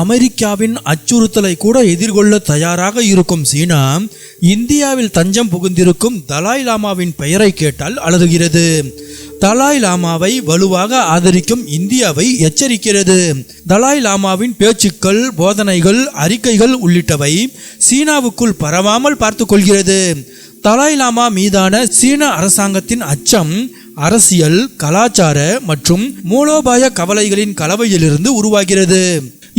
அமெரிக்காவின் அச்சுறுத்தலை கூட எதிர்கொள்ள தயாராக இருக்கும் சீனா இந்தியாவில் தஞ்சம் புகுந்திருக்கும் தலாய் லாமாவின் பெயரை கேட்டால் அலறுகிறது. தலாய் லாமாவை வலுவாக ஆதரிக்கும் இந்தியாவை எச்சரிக்கிறது. தலாய் லாமாவின் பேச்சுக்கள் போதனைகள் அறிக்கைகள் உள்ளிட்டவை சீனாவுக்குள் பரவாமல் பார்த்து கொள்கிறது. தலாய் லாமா மீதான சீன அரசாங்கத்தின் அச்சம் அரசியல் கலாச்சார மற்றும் மூலோபாய கவலைகளின் கலவையிலிருந்து உருவாகிறது.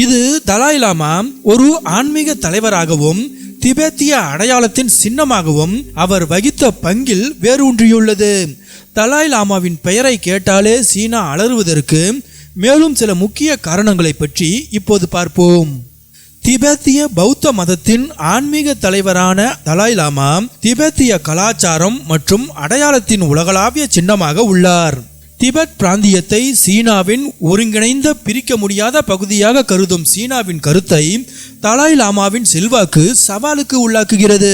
இது தலாய் லாமா ஒரு ஆன்மீக தலைவராகவும் திபெத்திய அடையாளத்தின் சின்னமாகவும் அவர் வகித்த பங்கில் வேரூன்றியுள்ளது. தலாய் லாமாவின் பெயரை கேட்டாலே சீனா அலறுவதற்கு மேலும் சில முக்கிய காரணங்களை பற்றி இப்போது பார்ப்போம். திபெத்திய பௌத்த மதத்தின் ஆன்மீக தலைவரான தலாய் லாமா திபெத்திய கலாச்சாரம் மற்றும் அடையாளத்தின் உலகளாவிய சின்னமாக உள்ளார். திபெத் பிராந்தியத்தை சீனாவின் ஒருங்கிணைந்த பிரிக்க முடியாத பகுதியாக கருதும் சீனாவின் கருத்தை தலாய் லாமாவின் செல்வாக்கு சவாலுக்கு உள்ளாக்குகிறது.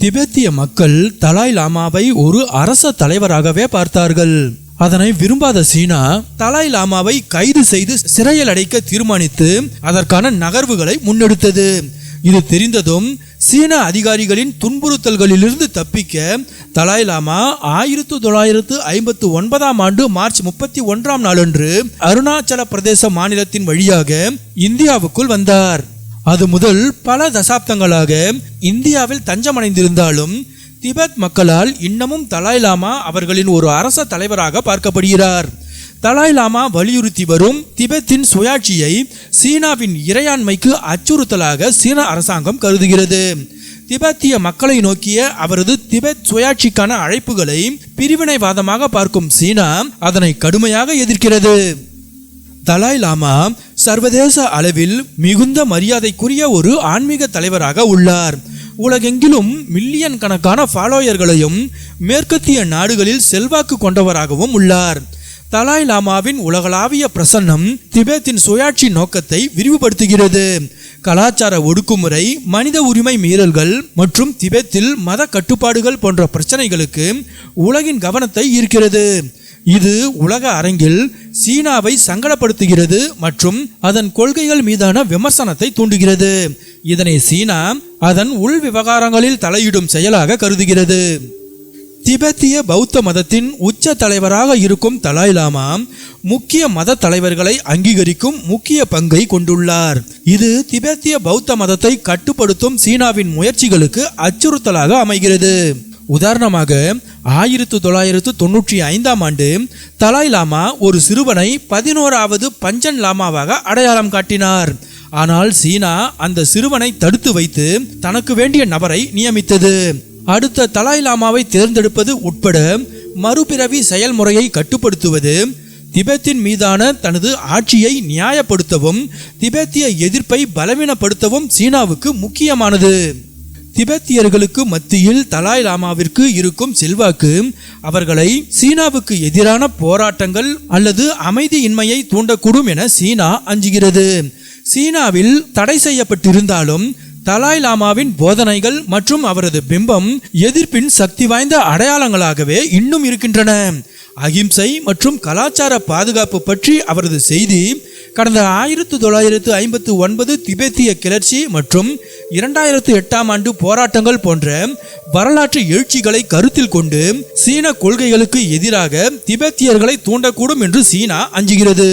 திபெத்திய மக்கள் தலாய் லாமாவை ஒரு அரச தலைவராகவே பார்த்தார்கள். அதனை விரும்பாத சீனா தலாய் லாமாவை கைது செய்து சிறையில் அடைக்க தீர்மானித்து அதற்கான நகர்வுகளை முன்னெடுத்தது. இது தெரிந்ததும் சீன அதிகாரிகளின் துன்புறுத்தல்களிலிருந்து தப்பிக்க தலாய் லாமா ஆயிரத்து தொள்ளாயிரத்து ஐம்பத்து ஒன்பதாம் ஆண்டு மார்ச் முப்பத்தி ஒன்றாம் நாளன்று அருணாச்சல பிரதேச மாநிலத்தின் வழியாக இந்தியாவுக்குள் வந்தார். அது முதல் பல தசாப்தங்களாக இந்தியாவில் தஞ்சமடைந்திருந்தாலும் திபெத் மக்களால் இன்னமும் தலாய் லாமா அவர்களின் ஒரு அரச தலைவராக பார்க்கப்படுகிறார். தலாய் லாமா வலியுறுத்தி வரும் திபெத்தின் சுயாட்சியை சீனாவின் இறையாண்மைக்கு அச்சுறுத்தலாக சீன அரசாங்கம் கருதுகிறது. திபெத்திய மக்களை நோக்கிய அவரது திபெத் சுயாட்சிக்கான அழைப்புகளை பிரிவினைவாதமாக பார்க்கும் சீனா அதனை கடுமையாக எதிர்க்கிறது. தலாய் லாமா சர்வதேச அளவில் மிகுந்த மரியாதைக்குரிய ஒரு ஆன்மீக தலைவராக உள்ளார். உலகெங்கிலும் மில்லியன் கணக்கான ஃபாலோயர்களையும் மேற்கத்திய நாடுகளில் செல்வாக்கு கொண்டவராகவும் உள்ளார். தலாய் லாமாவின் உலகளாவிய பிரசன்னம் திபெத்தின் சுயாட்சி நோக்கத்தை விரிவுபடுத்துகிறது. கலாச்சார ஒடுக்குமுறை மனித உரிமை மீறல்கள் மற்றும் திபெத்தில் மத கட்டுப்பாடுகள் போன்ற பிரச்சனைகளுக்கு உலகின் கவனத்தை ஈர்க்கிறது. இது உலக அரங்கில் சீனாவை சங்கடப்படுத்துகிறது மற்றும் அதன் கொள்கைகள் மீதான விமர்சனத்தை தூண்டுகிறது. இதனை சீனா அதன் உள் விவகாரங்களில் தலையிடும் செயலாக கருதுகிறது. திபெத்திய பௌத்த மதத்தின் உச்ச தலைவராக இருக்கும் தலாய் லாமா முக்கிய மத தலைவர்களை அங்கீகரிக்கும் முக்கிய பங்கை கொண்டுள்ளார். இது திபெத்திய பௌத்த மதத்தை கட்டுப்படுத்தும் சீனாவின் முயற்சிகளுக்கு அச்சுறுத்தலாக அமைகிறது. உதாரணமாக ஆயிரத்து தொள்ளாயிரத்து தொண்ணூற்றி ஐந்தாம் ஆண்டு தலாய் லாமா ஒரு சிறுவனை பதினோராவது பஞ்சன் லாமாவாக அடையாளம் காட்டினார். ஆனால் சீனா அந்த சிறுவனை தடுத்து வைத்து தனக்கு வேண்டிய நபரை நியமித்தது. அடுத்த தலாய் லாமாவை தேர்ந்தெடுப்பது உட்பட மறுபிறவி செயல்முறையை கட்டுப்படுத்துவது திபெத்தின் மீதான தனது ஆட்சியை நியாயப்படுத்தவும் திபெத்திய எதிர்ப்பை பலவீனப்படுத்தவும் சீனாவுக்கு முக்கியமானது. திபெத்தியர்களுக்கு மத்தியில் தலாய் லாமாவிற்கு இருக்கும் செல்வாக்கு அவர்களை சீனாவுக்கு எதிரான போராட்டங்கள் அல்லது அமைதியின்மையை தூண்டக்கூடும் என சீனா அஞ்சுகிறது. சீனாவில் தடை செய்யப்பட்டிருந்தாலும் தலாய் லாமாவின் போதனைகள் மற்றும் அவரது பிம்பம் எதிர்ப்பின் சக்தி வாய்ந்த அடையாளங்களாகவே இன்னும் இருக்கின்றன. அகிம்சை மற்றும் கலாச்சார பாதுகாப்பு பற்றி அவரது செய்தி கடந்த ஆயிரத்து தொள்ளாயிரத்து ஐம்பத்து ஒன்பது திபெத்திய கிளர்ச்சி மற்றும் இரண்டாயிரத்து எட்டாம் ஆண்டு போராட்டங்கள் போன்ற வரலாற்று எழுச்சிகளை கருத்தில் கொண்டு சீன கொள்கைகளுக்கு எதிராக திபெத்தியர்களை தூண்டக்கூடும் என்று சீனா அஞ்சுகிறது.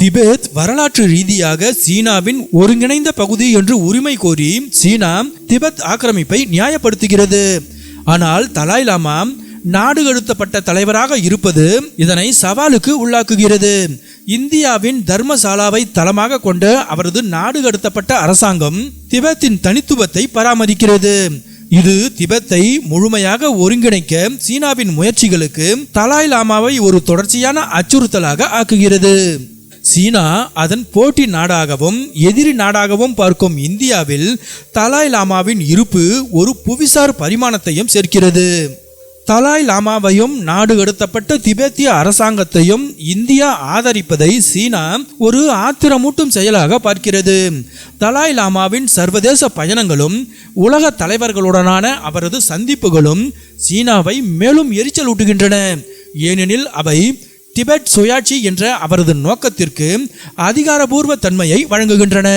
திபெத் வரலாற்று ரீதியாக சீனாவின் ஒருங்கிணைந்த பகுதி என்று உரிமை கோரி சீனா திபெத் ஆக்கிரமிப்பை நியாயப்படுத்துகிறது. ஆனால் தலாய் லாமா நாடு கடத்தப்பட்ட தலைவராக இருப்பது இதனை சவாலுக்கு உள்ளாக்குகிறது. இந்தியாவின் தர்மசாலாவை தளமாக கொண்ட அவரது நாடு கடத்தப்பட்ட அரசாங்கம் திபெத்தின் தனித்துவத்தை பராமரிக்கிறது. இது திபெத்தை முழுமையாக ஒருங்கிணைக்க சீனாவின் முயற்சிகளுக்கு தலாய் லாமாவை ஒரு தொடர்ச்சியான அச்சுறுத்தலாக ஆக்குகிறது. சீனா அதன் போட்டி நாடாகவும் எதிரி நாடாகவும் பார்க்கும் இந்தியாவில் தலாய் லாமாவின் இருப்பு ஒரு புவிசார் பரிமாணத்தையும் சேர்க்கிறது. தலாய் லாமாவையும் நாடு கடத்தப்பட்ட திபெத்திய அரசாங்கத்தையும் இந்தியா ஆதரிப்பதை சீனா ஒரு ஆத்திரமூட்டும் செயலாக பார்க்கிறது. தலாய் லாமாவின் சர்வதேச பயணங்களும் உலக தலைவர்களுடனான அவரது சந்திப்புகளும் சீனாவை மேலும் எரிச்சலூட்டுகின்றன. ஏனெனில் அவை திபெத் சுயாட்சி என்ற அவரது நோக்கத்திற்கு அதிகாரபூர்வ தன்மையை வழங்குகின்றன.